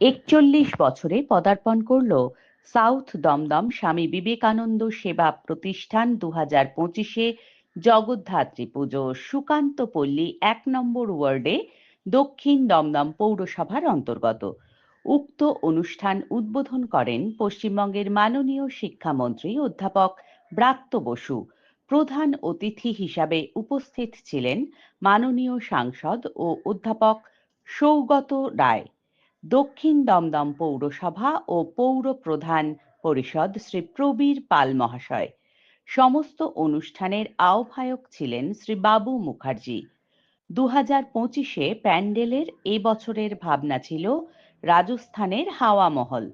একচল্লিশ বছরে পদার্পণ করল সাউথ দমদম স্বামী বিবেকানন্দ সেবা প্রতিষ্ঠান দু হাজার পঁচিশে জগদ্ধাত্রী পুজো। সুকান্ত পল্লী এক নম্বর ওয়ার্ডে দক্ষিণ দমদম পৌরসভার অন্তর্গত। উক্ত অনুষ্ঠান উদ্বোধন করেন পশ্চিমবঙ্গের মাননীয় শিক্ষামন্ত্রী অধ্যাপক ব্রাত্য বসু। প্রধান অতিথি হিসাবে উপস্থিত ছিলেন মাননীয় সাংসদ ও অধ্যাপক সৌগত রায়। দক্ষিণ দমদম পৌরসভা ও পৌর প্রধান পরিষদ শ্রী প্রবীর পাল মহাশয়। সমস্ত অনুষ্ঠানের আহ্বায়ক ছিলেন শ্রী বাবু মুখার্জি। দু হাজার পঁচিশে প্যান্ডেলের এবছরের ভাবনা ছিল রাজস্থানের হাওয়া মহল।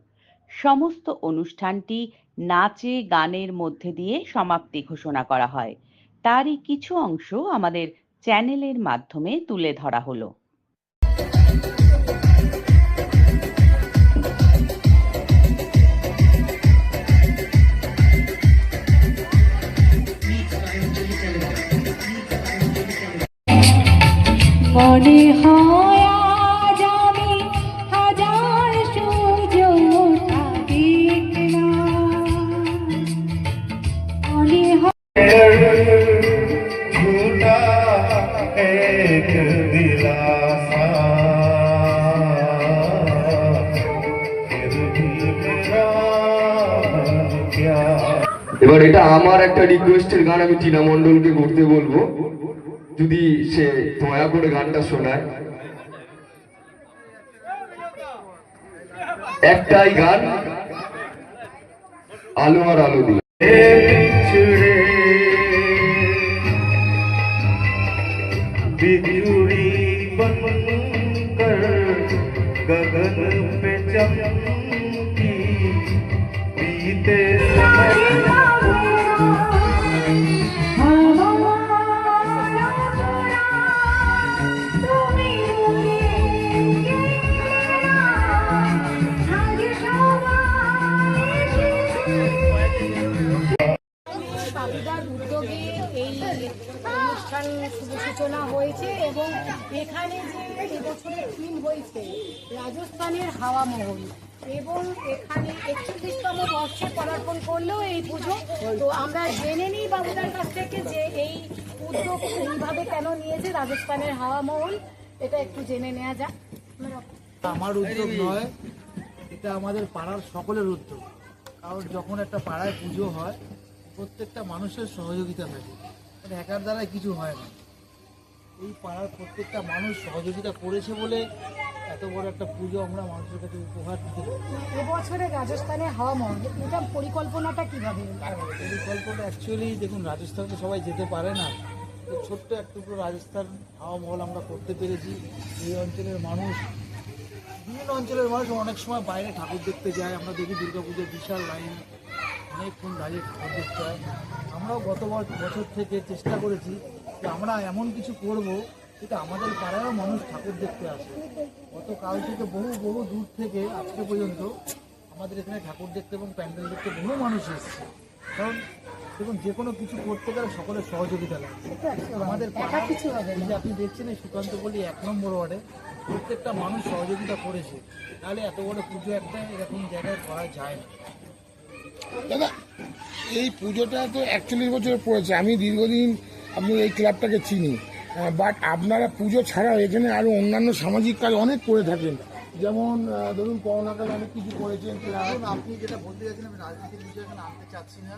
সমস্ত অনুষ্ঠানটি নাচে গানের মধ্যে দিয়ে সমাপ্তি ঘোষণা করা হয়। তারই কিছু অংশ আমাদের চ্যানেলের মাধ্যমে তুলে ধরা হলো। মনে হয় হাজার সুযোগ এবার এটা আমার একটা রিকোয়েস্টের গান আমি টিনা মন্ডলকে করতে বলি গানটা শোনায়। একটাই গান আলো আর আলো দিয়ে। বর্ষে পদার্পণ করলেও এই পুজো। তো আমরা জেনে নিই বাবুদার কাছ থেকে যে এই উদ্যোগ এইভাবে কেন নিয়েছে রাজস্থানের হাওয়া মহল। এটা একটু জেনে নেওয়া যাক। আমার উদ্যোগ নয়, এটা আমাদের পাড়ার সকলের উদ্যোগ। কারণ যখন একটা পাড়ায় পুজো হয়, প্রত্যেকটা মানুষের সহযোগিতা থাকে। এটা একার দ্বারাই কিছু হয় না। এই পাড়ার প্রত্যেকটা মানুষ সহযোগিতা করেছে বলে এত বড় একটা পুজো আমরা মানুষের কাছে উপহার দিতে এবছরে রাজস্থানে হাওয়া মহল এটা পরিকল্পনাটা কীভাবে? পরিকল্পনা অ্যাকচুয়ালি দেখুন রাজস্থান তো সবাই যেতে পারে না। তো ছোট্ট এক টুকরো রাজস্থান হাওয়া মহল আমরা করতে পেরেছি। এই অঞ্চলের মানুষ বিভিন্ন অঞ্চলের মানুষ অনেক সময় বাইরে ঠাকুর দেখতে যায়। আমরা দেখি দুর্গাপুজোর বিশাল লাইন অনেকক্ষণ দাঁড়িয়ে ঠাকুর দেখতে হয়। আমরাও গত বছর থেকে চেষ্টা করেছি যে আমরা এমন কিছু করব যেটা আমাদের পাড়ায়ও মানুষ ঠাকুর দেখতে আসে। গতকাল থেকে বহু বহু দূর থেকে আজকে পর্যন্ত আমাদের এখানে ঠাকুর দেখতে এবং প্যান্ডেল দেখতে বহু মানুষ এসছে। কারণ দেখুন যে কোনো কিছু করতে গেলে সকলের সহযোগিতা লাগবে আমাদের পাড়া কিছু হবে যে আপনি দেখছেন এই সুকান্ত বলি এক নম্বর ওয়ার্ডে প্রত্যেকটা মানুষ সহযোগিতা করেছে। তাহলে এত বড় পুজো একটা এরকম জায়গায় করা যায় না। দাদা এই পুজোটা তো একচল্লিশ বছর পড়েছে। আমি দীর্ঘদিন আপনি এই ক্লাবটাকে চিনি। বাট আপনারা পুজো ছাড়াও এখানে আরও অন্যান্য সামাজিক কাজ অনেক করে থাকেন। যেমন ধরুন করোনাকালে অনেক কিছু করেছেন আপনি যেটা বলতে যাচ্ছেন আমি রাজনীতির বিষয়ে এখানে আনতে চাচ্ছি না।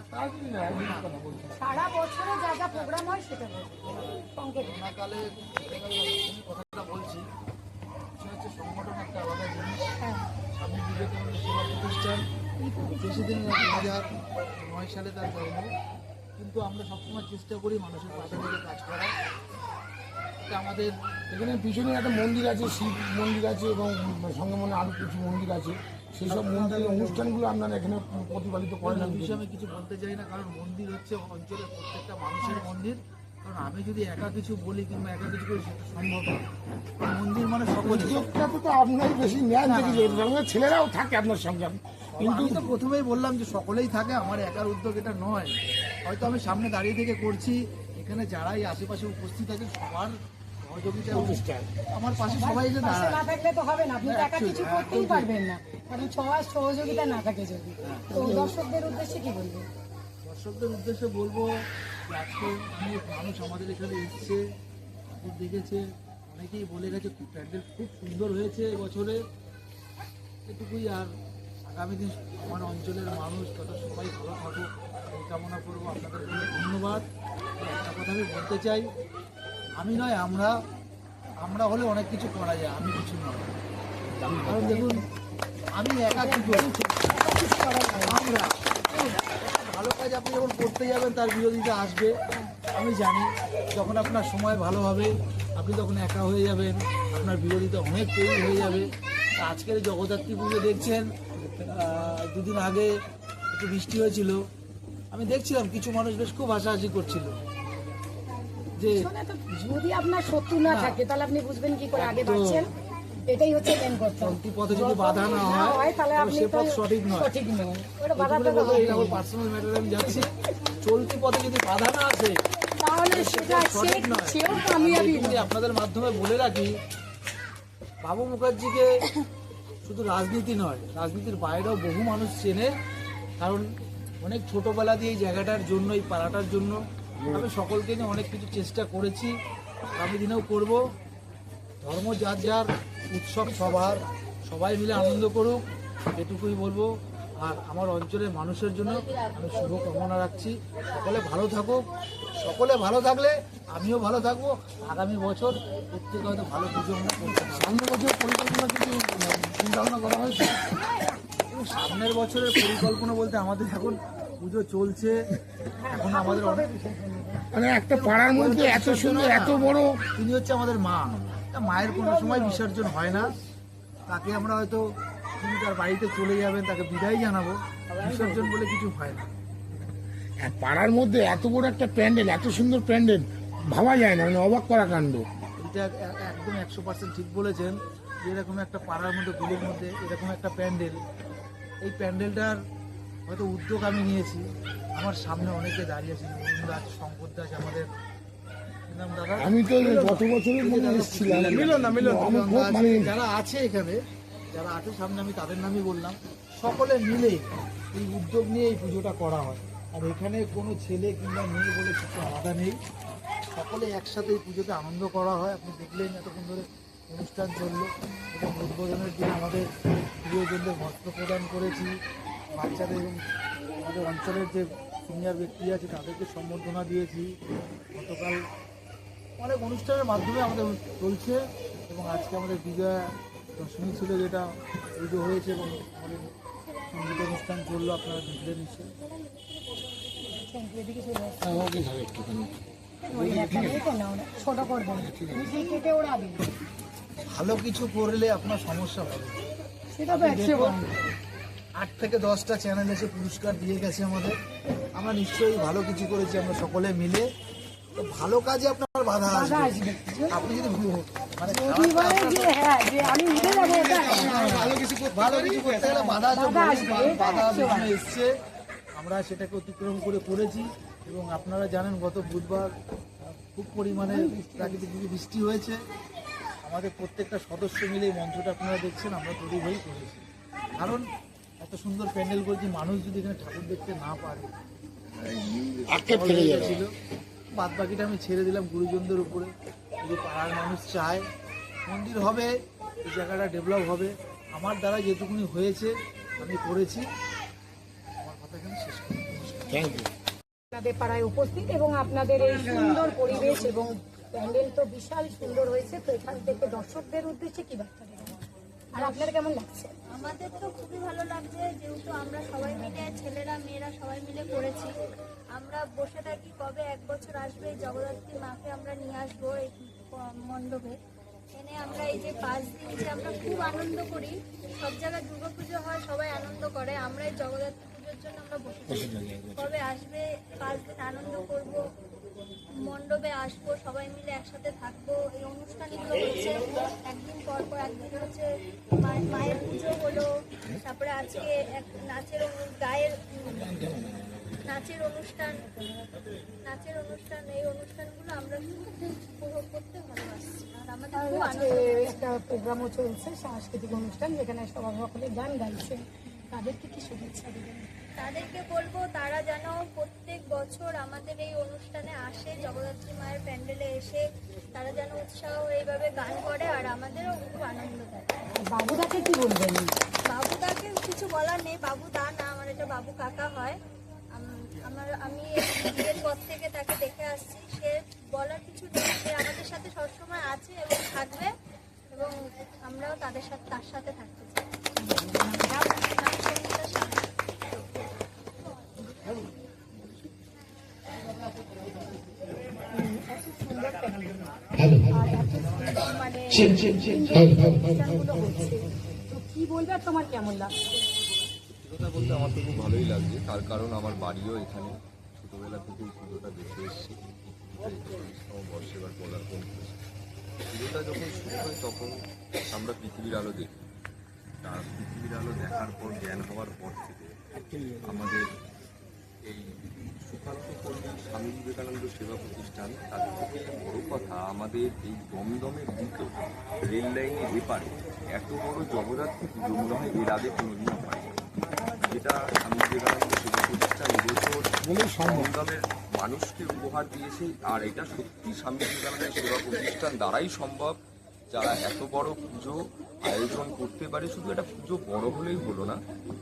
সারা বছরে যা যা প্রোগ্রাম হয় সেটা। করোনাকালে কথাটা বলছি হচ্ছে সংগঠন একটা আলাদা জিনিস। হ্যাঁ। স্বামী বিবেকানন্দ সেবা প্রতিষ্ঠান। বেশি দিন দু হাজার নয় সালে তার জন্ম। কিন্তু আমরা সবসময় চেষ্টা করি মানুষের পাশে কাজ করা আমাদের এখানে পিছনে একটা মন্দির আছে শিব মন্দির আছে এবং সঙ্গে মনে আরও কিছু মন্দির আছে। সেই সব মন্দিরের অনুষ্ঠানগুলো আপনারা এখানে প্রতিপালিত করেন আমি বিষয়ে কিছু বলতে চাই না কারণ মন্দির হচ্ছে অঞ্চলের প্রত্যেকটা মানুষের মন্দির। কারণ আমি যদি একা কিছু বলি কিংবা একা কিছু করি সেটা সম্ভব মন্দির মানে সকলে উদ্যোগটাতে তো আপনার বেশি দেখেছি ছেলেরাও থাকে আপনার সঙ্গে। কিন্তু তো প্রথমেই বললাম যে সকলেই থাকে আমার একার উদ্যোগ এটা নয়। হয়তো আমি সামনে দাঁড়িয়ে থেকে করছি এখানে যারাই আশেপাশে উপস্থিত আছে সবার সহযোগিতা আমার পাশে সবাই যে পাশে না থাকলে তো হবে না আপনি একা কিছু Actually, করতেই পারবেন না কারণ সবার সহযোগিতা না থাকে যদি। হ্যাঁ, তো দর্শকদের উদ্দেশ্যে কি বলবেন? দর্শকদের উদ্দেশ্যে বলব যে আজকে অনেক মানুষ আমাদের এখানে এসছে ঠাকুর দেখেছে অনেকেই বলে গেছে প্যান্ডেল খুব সুন্দর হয়েছে এবছরে। এটুকুই আর আগামী দিন আমার অঞ্চলের মানুষ তথা সবাই ভালো থাকুক। এই কামনা করব আপনাদের ধন্যবাদ। একটা কথা আমি বলতে চাই, আমি নয়, আমরা আমরা হলে অনেক কিছু করা যায়, আমি কিছু নয়। কারণ দেখুন, আমি একা কি করি? আমরা, ভালো কাজ আপনি যখন করতে যাবেন, তার বিরোধিতা আসবে, আমি জানি। যখন আপনার সময় ভালো হবে, আপনি তখন একা হয়ে যাবেন, আপনার বিরোধিতা অনেক তৈরি হয়ে যাবে। আজকের জগদ্ধাত্রী পুজো দেখছেন দুদিন আগে একটু বৃষ্টি হয়েছিল আমি দেখছিলাম কিছু মানুষ বেশ খুব হাসাহাসি করছিল। যে যদি আপনার শত্রু না। থাকে তাহলে আপনি বুঝবেন কি করে আগে। বাড়ছেন এটাই হচ্ছে মেন কথা। চলতি পথে যদি বাধা না হয় তাহলে আপনি সে পথ সঠিক নয়। সঠিক নয়। ওটা বাধা তো বলব, আমার পার্সোনাল ম্যাটারে আমি যাচ্ছি চলতি পথে যদি বাধা না আসে তাহলে সেটা সঠিক নয়। সেও কামিয়াবি আপনাদের মাধ্যমে বলে রাখি বাবু মুখার্জিকে শুধু রাজনীতি নয় রাজনীতির বাইরেও বহু মানুষ চেনে। কারণ অনেক ছোটোবেলা দিয়ে এই জায়গাটার জন্য, এই পাড়াটার জন্য আমি সকলকে নিয়ে অনেক কিছু চেষ্টা করেছি। আগামী দিনেও করব। ধর্ম যার যার, উৎসব সবার। সবাই মিলে আনন্দ করুক, এটুকুই বলব। আর আমার অঞ্চলের মানুষের জন্য আমি শুভ কামনা রাখছি। সকলে ভালো থাকুক। সকলে ভালো থাকলে আমিও ভালো থাকব। আগামী বছর প্রত্যেকে হয়তো ভালো পুজো আমরা করতে। সামনের বছর পরিকল্পনা কিছু চিন্তা ভাবনা করা হয়েছে? সামনের বছরের পরিকল্পনা বলতে আমাদের এখন পুজো চলছে। এখন আমাদের অনেক মানে একটা পাড়ার মধ্যে এত সুন্দর এত বড় তিনি হচ্ছে আমাদের মা। তা মায়ের কোনো সময় বিসর্জন হয় না। তাকে আমরা হয়তো তিনি তার বাড়িতে চলে যাবেন তাকে বিদায় জানাব। বিসর্জন বলে কিছু হয় না। পাড়ার মধ্যে এত বড় একটা প্যান্ডেল এত সুন্দর প্যান্ডেল ভাবা যায় না মানে অবাক করা কাণ্ড। এটা এক- এক- একদম একশো পার্সেন্ট ঠিক বলেছেন। যে এরকম একটা পাড়ার মধ্যে গুলির মধ্যে এরকম একটা প্যান্ডেল এই প্যান্ডেলটার হয়তো উদ্যোগ আমি নিয়েছি। আমার সামনে অনেকে দাঁড়িয়ে আছেন অরুণ দাস শঙ্কর দাস আমাদের আমি তো গত বছরের মধ্যে এসেছিলাম। মানে যারা আছে এখানে যারা আছে সামনে আমি তাদের নামই বললাম। সকলে মিলে এই উদ্যোগ নিয়ে এই পুজোটা করা হয়। আর এখানে কোনো ছেলে কিংবা মেয়ে বলে কিছু আলাদা নেই। সকলে একসাথে এই পুজোতে আনন্দ করা হয়। আপনি দেখলেন এতক্ষণ ধরে অনুষ্ঠান চলল এবং উদ্বোধনের দিন আমাদের প্রিয়জনদের বস্ত্র প্রদান করেছি। বাচ্চাদের এবং আমাদের অঞ্চলের যে সিনিয়র ব্যক্তি আছে তাদেরকে সম্বর্ধনা দিয়েছি। গতকাল অনেক অনুষ্ঠানের মাধ্যমে আমাদের চলছে এবং আজকে আমাদের বিজয়া দশমী ছিল যেটা পুজো হয়েছে এবং আমাদের সংগীত অনুষ্ঠান চলল আপনারা দেখলেন নিশ্চয়ই। ছোট করবেন কেটে ভালো কিছু করলে আপনার সমস্যা হবে। সেটা তো একশো আট থেকে দশটা চ্যানেল এসে পুরস্কার দিয়ে গেছে আমাদের। আমরা নিশ্চয়ই ভালো কিছু করেছি আমরা সকলে মিলে। তো ভালো কাজে আপনার বাধা আসবে। আপনি যদি ভুল- মানে হ্যাঁ যে আমি উঠে যাব। ভালো কিছু ভালো কিছু করতে গেলে বাধা বাধা এসছে আমরা সেটাকে অতিক্রম করে করেছি। এবং আপনারা জানেন গত বুধবার খুব পরিমাণে প্রাকৃতিক বৃষ্টি হয়েছে। আমাদের প্রত্যেকটা সদস্য মিলে এই মঞ্চটা আপনারা দেখছেন আমরা তৈরি হয়েই করেছি। কারণ এত সুন্দর প্যান্ডেল করেছি মানুষ যদি এখানে ঠাকুর দেখতে না পারে ছিল বাদ বাকিটা আমি ছেড়ে দিলাম গুরুজনদের উপরে। যদি পাড়ার মানুষ চায় মন্দির হবে এই জায়গাটা ডেভেলপ হবে। আমার দ্বারা যেটুকুনি হয়েছে আমি করেছি। আমার কথা এখানে শেষ করি থ্যাংক ইউ আপনাদের পাড়ায় উপস্থিত এবং আপনাদের এই সুন্দর পরিবেশ এবং প্যান্ডেল তো বিশাল সুন্দর হয়েছে, তো এখান থেকে দর্শকদের উদ্দেশ্যে কি বার্তা আর আপনার কেমন লাগছে? আমাদের তো খুবই ভালো লাগছে, যেহেতু আমরা সবাই মিলে, ছেলেরা, মেয়েরা সবাই মিলে করেছি। আমরা বসে থাকি কবে? এক বছর আসবে, জগদ্ধাত্রী মাকে আমরা নিয়ে আসব এই মণ্ডপে। এনে আমরা এই যে পাঁচ দিন যে আমরা খুব আনন্দ করি, সব জায়গায় দুর্গাপুজো হয়, সবাই আনন্দ করে। আমরা এই জগদ্ধাত্রী পুজোর জন্য আমরা বসে থাকি। কবে আসবে, পাঁচ দিন আনন্দ করব। মণ্ডপে আসব সবাই মিলে একসাথে থাকব। এই অনুষ্ঠানগুলো হচ্ছে একদিন পর পর একদিন হচ্ছে মায়ের পুজো হলো। তারপরে আজকে এক নাচের গায়ের নাচের অনুষ্ঠান। নাচের অনুষ্ঠান এই অনুষ্ঠানগুলো আমরা উপভোগ করতে ভালোবাসি। আর আমাদের খুব আনন্দ একটা প্রোগ্রামও চলছে সাংস্কৃতিক অনুষ্ঠান যেখানে সবার সকলে গান গাইছে। তাদেরকে কি শুভেচ্ছা দেবেন? তাদেরকে বলব তারা যেন প্রত্যেক বছর আমাদের এই অনুষ্ঠানে আসে জগদ্ধাত্রী মায়ের প্যান্ডেলে এসে তারা যেন উৎসাহ এইভাবে গান করে আর আমাদেরও খুব আনন্দ দেয়। বাবুদাকে কি বলবেন? বাবুদাকে কিছু বলার নেই বাবু দা না আমার এটা বাবু কাকা হয়। আমার আমি বিয়ের পর থেকে তাকে দেখে আসছি সে বলার কিছু নেই সে আমাদের সাথে সবসময় আছে এবং থাকবে এবং আমরাও তাদের সাথে তার সাথে থাকতে চাই আমি সঙ্গীতা সাহা। আর এত সুন্দর মানে অনুষ্ঠানগুলো হচ্ছে তো কি বলবে তোমার কেমন লাগছে? বলতে আমার তো খুব ভালোই লাগছে। তার কারণ আমার বাড়িও এখানে ছোটোবেলা থেকেই পুজোটা দেখে এসেছি। বর্ষেবার পদার্পণ করেছি পুজোটা যখন শুরু হয় তখন আমরা পৃথিবীর আলো দেখি। তার পৃথিবীর আলো দেখার পর জ্ঞান হওয়ার পর থেকে আমাদের এই সুকান্ত পল্লী স্বামী বিবেকানন্দ সেবা প্রতিষ্ঠান তার থেকে বড় কথা আমাদের এই দমদমের দিকে রেল লাইনের এপারে এত বড় জগদ্ধাত্রী পুজো মনে হয় এর আগে কোনোদিনও হয়নি। যেটা স্বামী বিবেকানন্দ সেবা প্রতিষ্ঠান এবছর দমদমের মানুষকে উপহার দিয়েছে আর এটা সত্যি স্বামী বিবেকানন্দ সেবা প্রতিষ্ঠান দ্বারাই সম্ভব। যারা এত বড় পুজো আয়োজন করতে পারে শুধু একটা পুজো বড় হলেই হলো না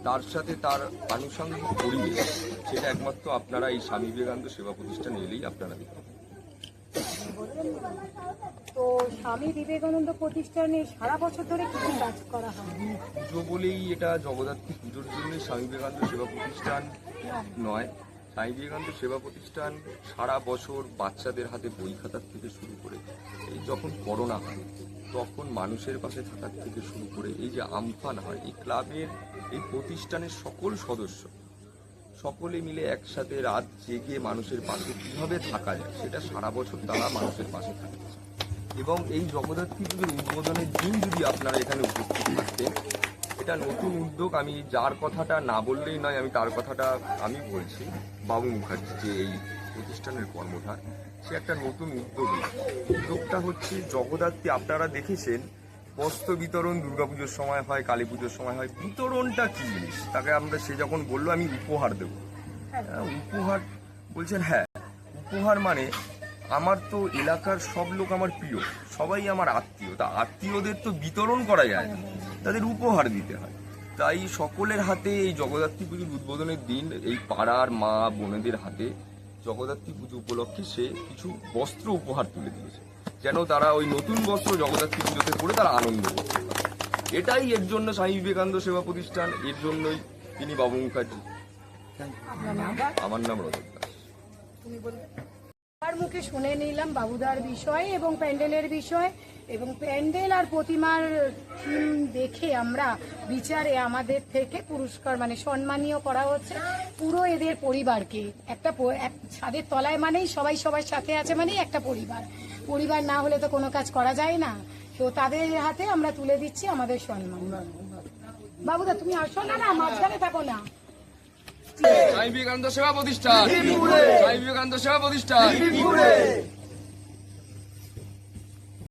তার সাথে তার আনুষঙ্গিক পরিবেশ সেটা একমাত্র আপনারা এই স্বামী বিবেকানন্দ সেবা প্রতিষ্ঠান এলেই আপনারা দেখতে তো স্বামী বিবেকানন্দ প্রতিষ্ঠানে সারা বছর ধরে কি কাজ করা হয়? পুজো বলেই এটা জগদ্ধাত্রী পুজোর জন্যই স্বামী বিবেকানন্দ সেবা প্রতিষ্ঠান নয়। স্বামী বিবেকানন্দ সেবা প্রতিষ্ঠান সারা বছর বাচ্চাদের হাতে বই খাতার থেকে শুরু করে এই যখন করোনা হয় তখন মানুষের পাশে থাকার থেকে শুরু করে এই যে আমফান হয়, এই ক্লাবের এই প্রতিষ্ঠানের সকল সদস্য, সকলে মিলে একসাথে রাত জেগে মানুষের পাশে কীভাবে থাকা যায়, সেটা সারা বছর তারা মানুষের পাশে থাকে। এবং এই জগদ্ধাত্রী পুজোর উদ্বোধনের দিন যদি আপনারা এখানে উপস্থিত থাকতেন, এটা নতুন উদ্যোগ, আমি যার কথাটা না বললেই নয়, আমি তার কথাটা আমি বলছি। বাবু মুখার্জি, যে এই প্রতিষ্ঠানের কর্মধার সে একটা নতুন উদ্যোগ। উদ্যোগটা হচ্ছে জগদ্ধাত্রী আপনারা দেখেছেন বস্ত্র বিতরণ দুর্গাপুজোর সময় হয় কালী পুজোর সময় হয় বিতরণটা কি জিনিস? তাকে আমরা সে যখন বলল আমি উপহার দেবো। হ্যাঁ, উপহার বলছেন হ্যাঁ উপহার মানে আমার তো এলাকার সব লোক আমার প্রিয় সবাই আমার আত্মীয়। তা আত্মীয়দের তো বিতরণ করা যায় না তাদের উপহার দিতে হয়। তাই সকলের হাতে এই জগদ্ধাত্রী পুজোর উদ্বোধনের দিন এই পাড়ার মা বোনেদের হাতে জগদ্ধাত্রী পুজো উপলক্ষে সে কিছু বস্ত্র উপহার তুলে দিয়েছে। যেন তারা ওই নতুন বস্ত্র জগদ্ধাত্রী পুজোতে পরে তারা আনন্দ করতে এটাই এর জন্য স্বামী বিবেকানন্দ সেবা প্রতিষ্ঠান, এর জন্যই তিনি বাবু মুখার্জি। আমার নাম রজত দাস। আমার মুখে শুনে নিলাম বাবুদার বিষয় এবং প্যান্ডেলের বিষয়। এবং প্যান্ডেল আর প্রতিমার থিম দেখে আমরা বিচারে আমাদের থেকে পুরস্কার মানে সম্মানীয় করা হচ্ছে পুরো এদের পরিবারকে। একটা ছাদের তলায় মানেই সবাই সবার সাথে আছে মানেই একটা পরিবার। পরিবার না হলে তো কোনো কাজ করা যায় না। তো তাদের হাতে আমরা তুলে দিচ্ছি আমাদের সম্মান। বাবুদা তুমি আসো না না মাঝখানে থাকো না। স্বামী বিবেকানন্দ সেবা প্রতিষ্ঠান। স্বামী বিবেকানন্দ সেবা প্রতিষ্ঠান।